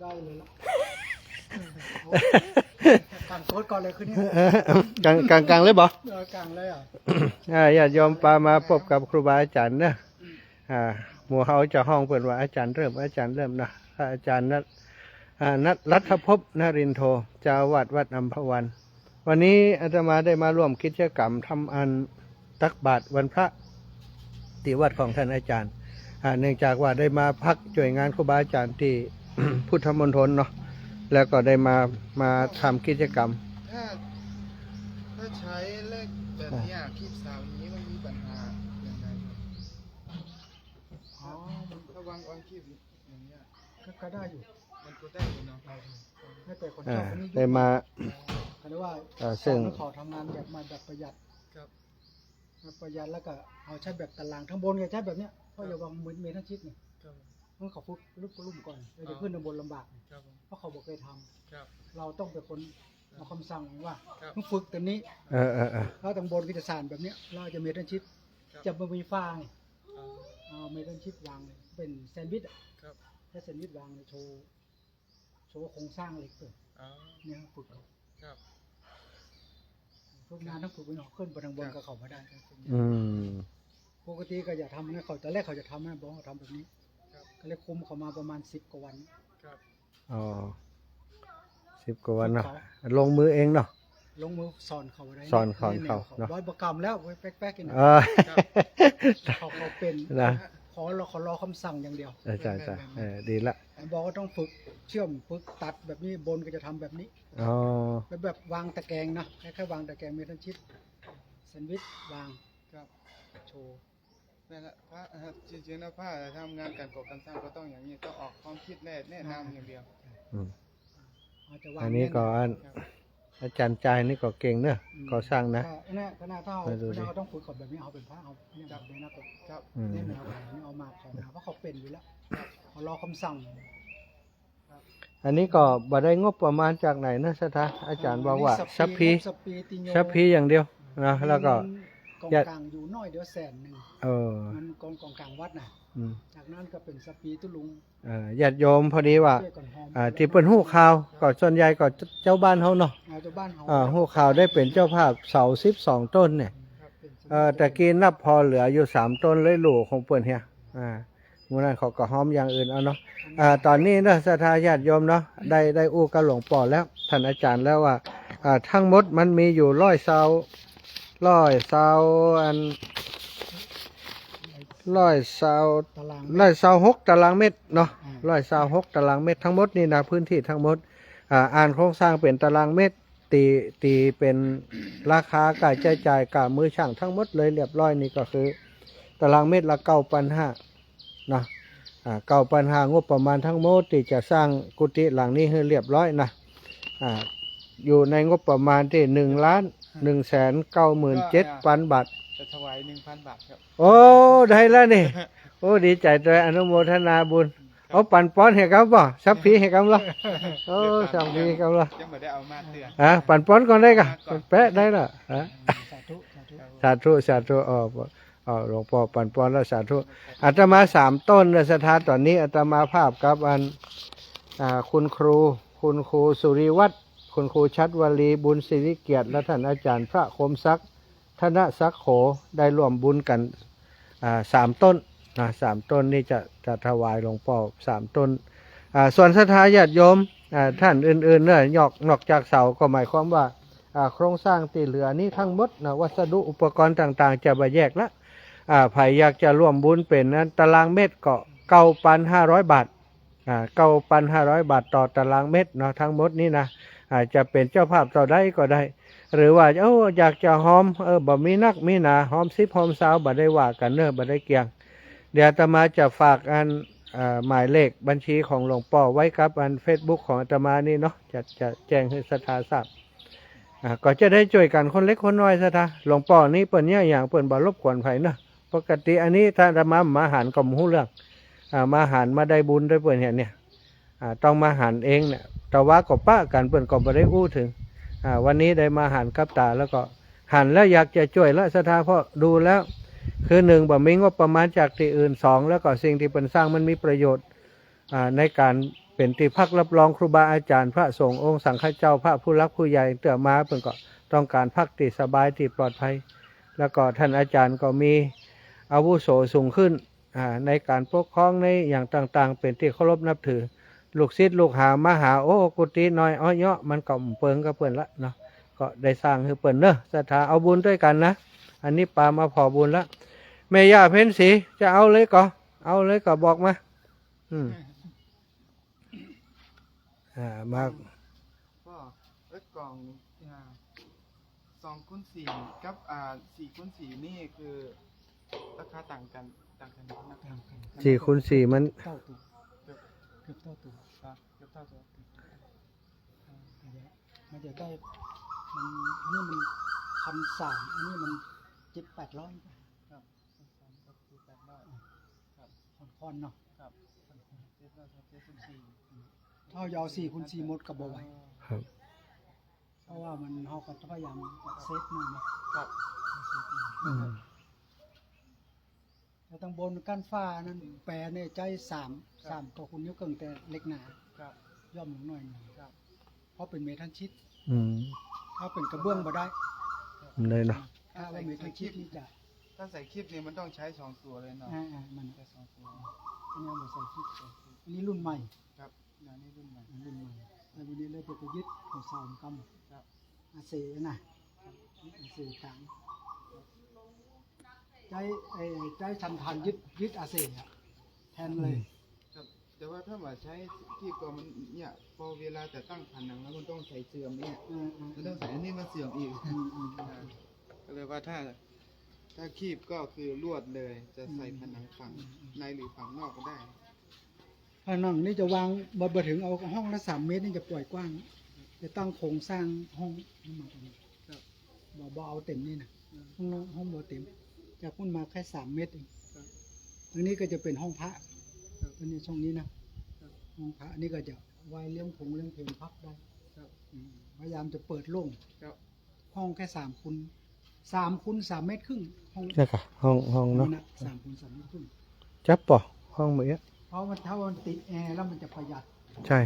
ได้เลยละกางโคตรก่อนเลยคืนนี้กลางกลางกลางเลยบ่เออกางเลยอะอ่าญาติโยมปามาพบกับครูบาอาจารย์นะอ่าหมู่เฮาจะห้องเปิดว่าอาจารย์เริ่มอาจารย์เริ่มนะพระอาจารย์นัทนัทรัฐภพนรินโทจาวาดวัดอัมพวัน วันนี้อาตมาได้มาร่วมกิจกรรมทำอันตักบาตรวันพระที่วัดของท่านอาจารย์เนื่องจากว่าได้มาพักช่วยงานครูบาอาจารย์ที่ พุทธมณฑลเนาะแล้วก็ได้มามาทำกิจกรรม ถ้าถ้าใช้เลขแบบเนี้ยคลิปสาวนี้มันมีปัญหาอย่างไรครับอ๋อมันถ้าวางวางคลิปอย่างเงี้ยก็ก็ได้อยู่มันก็ได้อยู่เนาะให้แต่คนชอ่าอบคนนี้ได้มาเขาเรียกว่าเอ่อซึ่งขอทำงานแบบมาแบบประหยัดครับแบบประหยัดแล้วก็เอาใช้แบบตารางทั้งบนไงใช้แบบเนี้ยเพราะอย่าวางเหมือนเมทัลชิดนี่ครับ มันเขาฟุกลุกลุ่มก่อนเราจะขึ้นข้างบนลำบาก ครับผมเพราะเขาบอกเคยทำครับเราต้องเป็นคนเอาคำสั่งว่าครับ ต้องฝึกตัวนี้เออเออเออแล้วทางบนก็จะสานแบบเนี้ยเราจะเมทัลชิดครับจะไม่มีฟ้าไงอ่าเอาเมทัลชิดวางเลยเป็นแซนด์วิชอะครับถ้าแซนด์วิชวางเลยโชว์โชว์โครงสร้างเหล็กเลยอ่าเนี่ยฝึกครับ ฝึกงานต้องฝึกไปหน่อยขึ้นไปทางบนครัก็บเขาไม่ได้ครับอืมปกติก็อย่าทำนะเขาตอนแรกเขาจะทำนะบอกว่าเขาทำแบบนี้ครับ ก็เลยคุมเขามาประมาณสิบกว่าวันครับ อ๋อสิบกว่าวันเนาะลงมือเองเนาะลงมือสอนเขาได้สอนสอนเขาเนอะร้อยประกรรมแล้วไว้แป๊กๆกินเออเขาเขาเป็นนะขอรอขอรอคำสั่งอย่างเดียวใช่ใช่ใช่เออดีละบอกว่าต้องฝึกเชื่อมฝึกตัดแบบนี้บนก็จะทำแบบนี้อ๋อแล้วแบบวางตะแกรงนะคล้ายๆวางตะแกรงเมทัลชิดแซนด์วิชวางครับโชว์นั่น แหละพระครับจริงๆแล้วพระทำงานการก่อการสร้างก็ต้องอย่างนี้ต้องออกความคิดแน่แนะนำอย่างเดียวอืมเอาจะวางอันนี้ก็อันครับอาจารย์ใจายนี่ก็เก่งเนอะก่อสร้างนะ ก็เนี่ยก็น่าเท่าไปดูดิเขาต้องฝึกเขาแบบนี้เอาเป็นพระเอาเนี่ยแบบนี้นะก็ครับ อืม เนี่ยแนวแบบนี้เอามาของมาเพราะเขาเป็นอยู่แล้วเขารอคำสั่ง อันนี้ก็บ่ได้งบประมาณจากไหนนะสถาอาจารย์บอกว่านี่สัพพี สัพพีติโย สัพพีอย่างเดียวนะแล้วก็ กองอย่ากลางอยู่น้อยเดียวแสนหนึ่งเออมันกองกองกลางวัดน่ะอืมจากนั้นก็เป็นสัพพีตุลุงเอ่อญาติโยมพอดีว่าช่วยกันหอมอ่าที่เปิ้นฮู้ข่าวก็ส่วนใหญ่ก็เจ้าบ้านเฮาเนาะเอาตัวบ้านเขาอ่าฮู้ข่าวได้เป็นเจ้าภาพเสา12ต้นเนี่ยครับเป็นสมุดเออตะกี้นับพอเหลืออยู่สามต้นเลยหลูของเปิ่นเฮียอ่ามูนั้นเขาก็ห้อมอย่างอื่นเอาเนาะอ่าตอนนี้นะสถาญาติโยมเนาะได้ได้อู้กับหลวงป่อแล้วท่านอาจารย์แล้วว่าอ่าทั้งหมดมันมีอยู่ร้อยเสา ร้อยเสาอันร้อยเสาตารางร้อยเสาหกตารางเมตรเนาะอืมร้อยเสาหกตารางเมตรทั้งหมดนี่นะพื้นที่ทั้งหมดอ่าอ่านโครงสร้างเป็นตารางเมตรตีตีเป็นราคาการใช้จ่ายกับมือช่างทั้งหมดเลยเรียบร้อยนี่ก็คือ ตารางเมตรละเก้าพันห้านะอ่าเก้าพันห้างบประมาณทั้งหมดที่จะสร้างกุฏิหลังนี้ให้เรียบร้อยนะอ่าอยู่ในงบประมาณที่หนึ่งล้าน หนึ่งแสนเก้าหมื่นเจ็ดพันบาทจะถวายหนึ่งพันบาทครับ โอ้ ได้แล้วนี่ โอ้ ดีใจด้วยอนุโมทนาบุญเอาปั่นป้อนให้กับบ่สับพีให้กับละโอ้สับพีให้กับละยังไม่ได้เอามาเตือนอะปั่นป้อนก่อนได้กะแปะได้ละฮะสาธุสาธุสาธุสาธุอ๋ออ๋อหลวงพ่อปั่นป้อนแล้วสาธุอาตมาสามต้นนะสถานตอนนี้อาตมาภาพกับอันอ่าคุณครู คุณครูสุริวัตร คุณครูชัดวลีบุญศิริเกียรติและท่านอาจารย์พระคมศักดิ์ธนศักดิ์โขได้ร่วมบุญกันสามต้นนะสามต้นนี่จะจะถวายหลวงพ่อสามต้นอ่าส่วนสถาญาติโยมท่านอื่นๆเนี่ยนอกนอกจากเสาก็หมายความว่าโครงสร้างที่เหลือนี้ทั้งหมดนะวัสดุอุปกรณ์ต่างๆ จะมาแยกละอ่าใครอยากจะร่วมบุญเป็นนั้นตารางเมตรก็เก้าพันห้าร้อยบาทเก้าพันห้าร้อยบาทต่อตารางเมตรเนาะทั้งหมดนี้นะ อาจจะเป็นเจ้าภาพต่อได้ก็ได้ หรือว่าเอ้าอยากจะหอมเออบ่มีนักมีหนาหอมซิบหอมสาวบ่ได้ว่ากันเนอะบ่ได้เกี่ยง เดี๋ยวอาตมาจะฝากอันหมายเลขบัญชีของหลวงพ่อไว้กับอันเฟซบุ๊กของอาตมานี่เนาะจะจะแจ้งให้ศรัทธาทราบก็จะได้ช่วยกันคนเล็กคนน้อยซะท่าหลวงป่อนี่เปิ่นเนี่ยอย่างเปิ่นบ่รบกวนไผเนาะปกติอันนี้ถ้าจะมามาหารก็มู้เรื่องอมาหารมาได้บุญด้วยเปิ่นเห็นเนี่ยต้องมาหารเองเนี่ย แต่ว่าก็ป้ากันเปิ่นก็บ่ได้อู้ถึงอ่าวันนี้ได้มาหารกับตาแล้วก็หันแล้วอยากจะช่วยละสถาเพราะดูแล้ว คือหนึ่งบ่มีงบประมาณจากที่อื่นสองแล้วก็สิ่งที่เปิ่นสร้างมันมีประโยชน์อ่าในการเป็นที่พักรับรองครูบาอาจารย์ พระสงฆ์องค์สังฆเจ้าพระผู้รักผู้ใหญ่เตื่อมาเพิ่นก็ต้องการพักที่สบายที่ปลอดภัย แล้วก็ท่านอาจารย์ก็มีอาวุโสสูงขึ้นในการปกครองในอย่างต่างๆ เป็นที่เคารพนับถือ ลูกศิษย์ลูกหามาหาโอ้กุฏิน้อยอ้อยเยาะมันก็เปิงก็เปิ่นละเนาะก็ได้สร้างให้เปิ่นเนอะศรัทธาเอาบุญด้วยกันนะ อันนี้ปามาพอบุญละแม่ย่าเพ้นสีจะเอาเลยก็เอาเลยก็บอกมาอืมอ่ามาก็เล็กกล่องอ่าสองคูณสี่กับอ่าสี่คูณสี่นี่คือราคาต่างกันต่างกันนะครับสี่คูณสี่มันเท่าตัว เกือบเกือบเท่าตัวครับเกือบเท่าตัวมันจะได้มันอันนี้มันพันสามอันนี้มันเจ็ดแปดร้อยครับสามกับสี่แปดร้อยครับผ่อนๆเนาะครับเจ็ดร้อยครับเจ็ดคูณสี่ถ้าเอาสี่คูณสี่มดกับบ่ไหวครับ เพราะว่ามันเขาก็พยายามเซฟหน่อยเนะครับ อืม แล้วตั้งบนกั้นฟ้านั้นแปรเนี่ยใจสามสามก็คุณนิ้วเกิงแต่เล็กหนาครับย่อมลงหน่อยหนึงครับ เพราะเป็นเมทัลชิดอืมถ้าเป็นกระเบื้องบ่ได้เลยเนาะถ้าว่าเมทัลชิดนี่จะถ้าใส่คลิปเนี่ยมันต้องใช้สองตัวเลยเนาะอ่าอ่ามันใช้สองตัวอันนี้เอามาใส่ชิดอันนี้รุ่นใหม่ครับงานนี้รุ่นใหม่ อันรุ่นใหม่แต่วันนี้เลยไปยึดหัวเสากครับำอาเซนะอาเซกลาง ใจไอ้ใจชันทันยึดยึดอาเซอะแทนเลย ครับ แต่ว่าถ้าว่าใช้ที่ก็มันเนี่ยพอเวลาจะตั้งผนังแล้วมันต้องใส่เสื่อมเนี่ยอืมอืมมันต้องใส่อันนี้มาเสื่อมอีกอืมอืมอ่าก็เลยว่าถ้า ถ้าคีบก็คือลวดเลย จะใส่ผนังฝั่งในหรือฝั่งนอกก็ได้ ผนังนี่จะวางบ่บ่ถึงเอาห้องละสามเมตรนี่จะปล่อยกว้างจะตั้งโครงสร้างห้องขึ้นมาตรงนี้ครับ บ่บ่เอาเต็มนี่นะห้องน้องห้องบ่เต็ม จะพุ่นมาแค่สามเมตรเองครับตรงนี้ก็จะเป็นห้องพระครับตรงนี้ช่องนี้นะครับห้องพระนี่ก็จะไว้เลี้ยงผงเลี้ยงเพลงพักได้ครับอืมพยายามจะเปิดโล่งครับห้องแค่สามคูณสามคูณสามเมตรครึ่งห้องใช่ค่ะห้องห้องเนาะนะสามคูณสามเมตรครึ่งจับปอห้องเมื่อเพราะมันถ้ามันติดแอร์แล้วมันจะประหยัด ใช่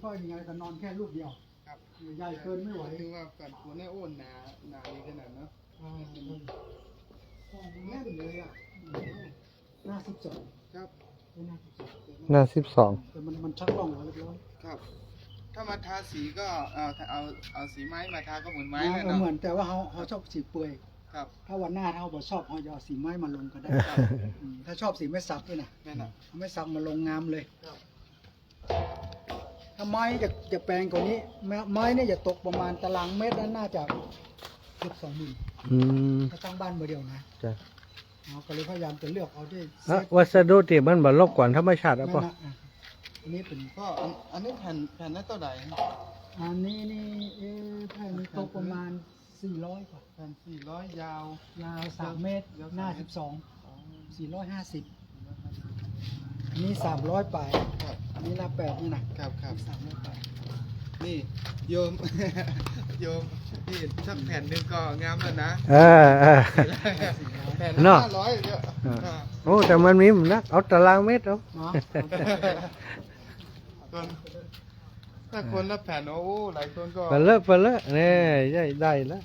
เพราะยังไงก็นอนแค่ลูกเดียวครับใหญ่เกินไม่ไหวถึงว่ากันหัวหน้าโอนหนาหนาดีขนาดเนาะอ่าห้อง แน่นเลยอะหน้าสิบสองครับหน้าสิบสองหน้าสิบสองแต่มันมันชักกล้องแล้วเรียบร้อยครับ ถ้ามาทาสีก็เอาเอาเอาสีไม้มาทาก็เหมือนไม้เอเลยอเนาะเหมือนแต่ว่าเขาเขาชอบสีเปื่อยครับ ถ้าวันหน้าถ้าเขาบอกชอบเขาจะเอาสีไม้มาลงก็ได้อืมถ้าชอบสีไม้สักด้วยนะนั่นน่ะเอาไม้สักมาลงงามเลยครับถ้าไม้จะจะแปลงกว่านี้ไม้ไม้เนี่ยจะตกประมาณตารางเมตรนั้นน่าจะเกือบสองหมื่น อืมถ้าตั้งบ้านเบอร์เดียวนะจ้ะเราก็เลยพยายามจะเลือกเอาด้วยเซอะฟวัสดุที่มันบ่รบกวนธรรมชาติอะนั่นปอนะอะอันนี้เป็นก็อันอันนี้แผ่นแผ่นนั้นเท่าไหร่อันนี้นี่เอ๊ะแผ่นตกประมาณสี่ร้อยกว่าแผ่นสี่ร้อยยาว ยาวสามเมตรยาวหน้าสามเมสิตบรสองอ๋อสี่ร้อยห้าสิบอันนี้สามร้อยปลายครับอันนี้ลาแปดนี่นะครับครับ สามร้อยปลายนี่โยม โยมนี่สักแผ่นหนึ่งก็งามแล้วนะเออเออ แผ่นเนละอะ ห้าร้อยเยอะอ่าโอ้แต่มันมีมันนักเอาตารางเมตรเอาเนาะคนถ้าคนละแผ่นโอ้โหหลายคนก็ไปเลอะไปเลอะเนี่ยได้ได้แล้ว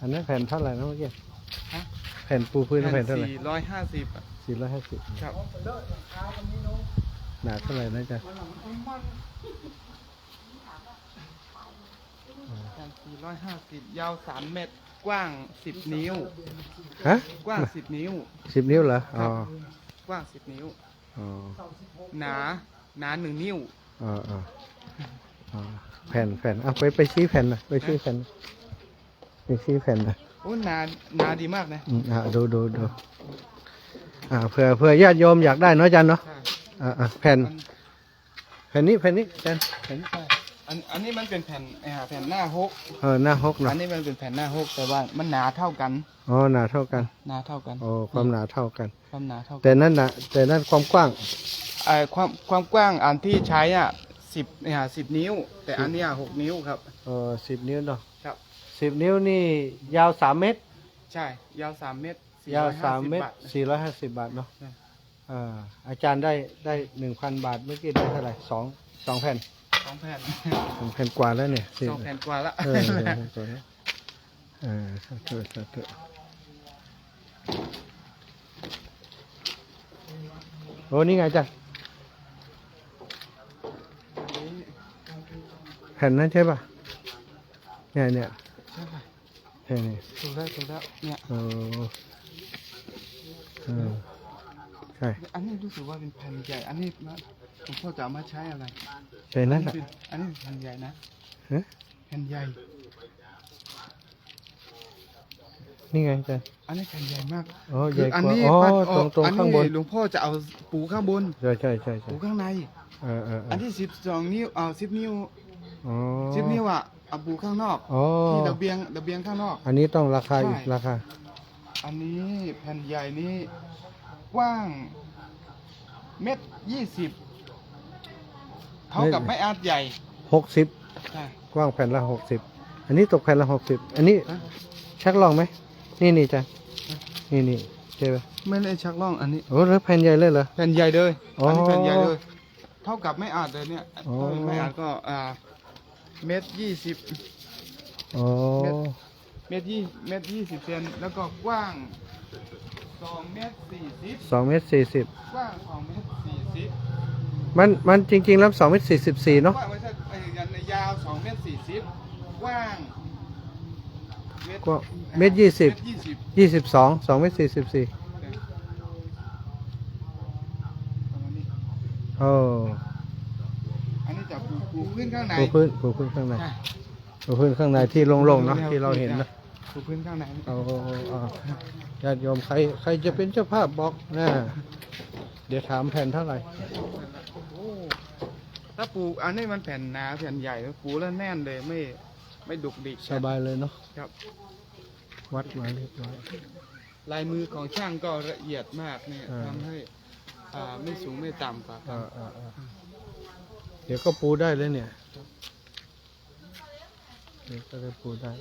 อันนั้นแผ่นเท่าไหร่นะเมื่อกี้ฮะแผ่นปูพื้นแผ่นเท่าไหร่สี่ร้อยห้าสิบสี่ร้อยห้าสิบครับหนาเท่าไหร่นะจ๊ะ แผ่นสี่ร้อยห้าสิบยาวสามเมตร กว้างสิบนิ้ว ฮะกว้างสิบนิ้ว สิบนิ้วเหรอ อ๋อ กว้างสิบนิ้ว อ๋อ หนา หนาหนึ่งนิ้ว อ๋ออ๋ออ๋อแผ่นแผ่นเอาไปไปชี้แผ่นหนะไปชี้แผ่นไปชี้แผ่นหนะโอ้หนาหนาดีมากนะอืมอ่าดูดูดูอ่าเผื่อเผื่อญาติโยมอยากได้เนาะอาจันเนาะใช่อ่าอ่าแผ่นมันแผ่นนี้แผ่นนี้อาจันแผ่นนี้ใช่ อันอันนี้มันเป็นแผ่นไอ้ห่าแผ่นหน้าหกเออหน้าหกเนาะอันนี้มันเป็นแผ่นหน้าหกแต่ว่ามันหนาเท่ากันอ๋อหนาเท่ากันหนาเท่ากันโอ้ความหนาเท่ากัน ความหนาเท่ากันแต่นั่นนะแต่นั่นความกว้างไอ้ความความกว้างอันที่ใช้อะสิบเนี่ยสิบนิ้ว แต่อันเนี้ยหกนิ้วครับ เออสิบนิ้วเนาะครับ สิบนิ้วนี่ยาวสามเมตร ใช่ยาวสามเมตรยาว450สามเมตรบทสี่ร้อยห้าสิบบาทเนาะใช่อเอ่ออาจารย์ได้ได้หนึ่งพันบาทเมื่อกี้ได้เท่าไหร่สองสองแผ่น สองแผ่นสองแผ่นกว่าแล้วเนี่ยสิสองแผ่นกว่าละเออสองแผ่นกว่าแล้วเออสาธุสาธุโอ้นี่ไงอาจารย์แผ่นนั้นใช่ป่ะเนี่ยเนี่ยใช่ค่ะใช่เนี่ยถูกแล้วถูกแล้วเนี่ยเออเออใช่อันนี้รู้สึกว่าเป็นแผ่นใหญ่อันนี้นะหลว งพ่อจะเอามาใช้อะไรใช่นั่นแหละ เป็นอันนี้แผ่นใหญ่นะฮะ แผ่นใหญ่ นี่ไงอาจารย์ อันนี้แผ่นใหญ่มากอ๋อใหคืญ่อกอันว่านี้อ๋อปัดอตรองกตรงอันข้างบนนี้หลวงพ่อจะเอาปูข้างบน ใช่ใช่ใช่ใช่ปูข้างใน เออเออเออัอนที่สิบสองนิ้วเอาสิบนิ้วอ๋อสิบนิ้วอะเอาปูข้างนอกอ๋อที่ระเบียงระเบียงข้างนอก อันนี้ต้องราคาอีกใช่ ราคาอันนี้แผ่นใหญ่นี้กว้างเม็ดยี่สิบ เท่ากับไม้อาดใหญ่หกสิบใช่กว้างแผ่นละหกสิบอันนี้ตกแผ่นละหกสิบอันนี้ฮะชักลองไหมนี่นี่จ้ะนี่นี่ใช่ไหมไม่ได้ชักล่องอันนี้โอ้แล้วแผ่นใหญ่เลยเหรอแผ่นใหญ่เลยอ๋ออัอันนี้แผ่นใหญ่เลยเท่ากับไม้อาดเลยเนี่ยอ๋อเท่ากับไม้อาดก็อ่าเม็ดยี่สิบอ๋อเม็ดเม็ดยี่เม็ดยี่สิบเซนแล้วก็กว้างสองเมตรสี่สิบสองเมตรสี่สิบกว้างสองเมตรสี่สิบ มันมันจริง ๆ แล้วสองเมตรสี่สิบสี่เนาะว้าไม่ใช่ไอ้ยันในยาวสองเมตรสี่สิบกว้างเมตรกว้าเมตรยี่สิบเมตรยี่สิบยี่สิบสองสองเมตรสี่สิบสี่ประมาณนี้โอ้อันนี้จะปูปูพื้นข้างในปูพื้นปูพื้นข้างในใช่ปูพื้นข้างในที่โล่งๆเนาะที่เราเห็นนะปูพื้นข้างในเอาเอาเออาญาติโยมใครใครจะเป็นเจ้าภาพบอกนะเดี๋ยวถามแผ่นเท่าไหร่ ถ้าปูอันนี้มันแผ่นหนาแผ่นใหญ่ปูแล้วแน่นเลยไม่ไม่ดุกดิกสบายเลยเนาะครับ วัดมาเรียบร้อยลายมือของช่างก็ละเอียดมากเนี่ยอ่าทำให้อ่าไม่สูงไม่ต่ำกว่าอ่าอ่าอ่าเดี๋ยวก็ปูได้เลยเนี่ยเดี๋ยวก็ได้ปูได้